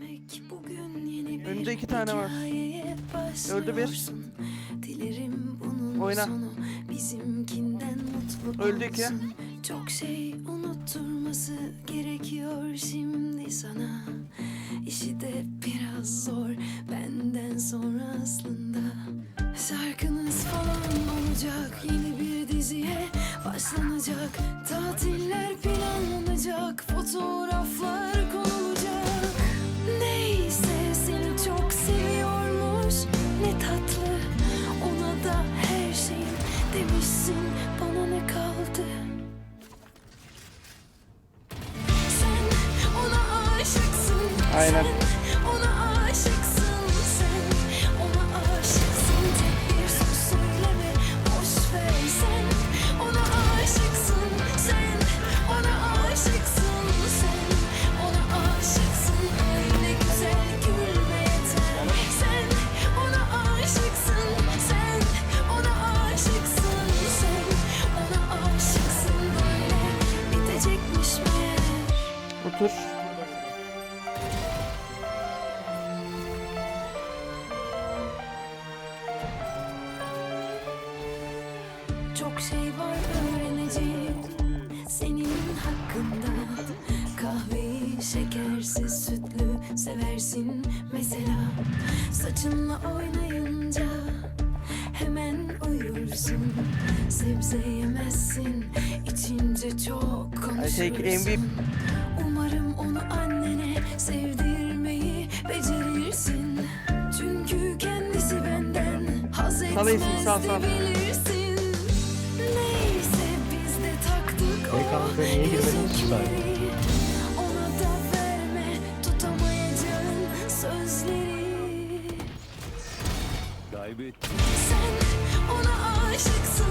Demek bugün yeni bir Önünde iki tane var. Öldü bir. Dilerim bunun Oyna. sonu bizimkinden mutlu Öldü iki. olsun. Çok şey unutturması gerekiyor şimdi sana. İşi de biraz zor benden sonra aslında. Şarkınız falan olacak yeni bir diziye başlanacak. Tatiller planlanacak, demişsin bana ne kaldı? Sen ona aşıksın. Aynen. Otur. Çok şey var öğreneceğim senin hakkında Kahveyi şekersiz sütlü seversin mesela Saçınla oynayınca hemen uyursun Sebze yemezsin içince çok I take konuşursun MVP. Umarım onu annene sevdirmeyi becerirsin Çünkü kendisi benden haz etmez sal, de sal. bilirsin Neyse biz de taktık Hey o kanka, niye girmedin ki ben? ezikleri. Ona da verme tutamayacağın sözleri Kaybettim. Sen ona aşıksın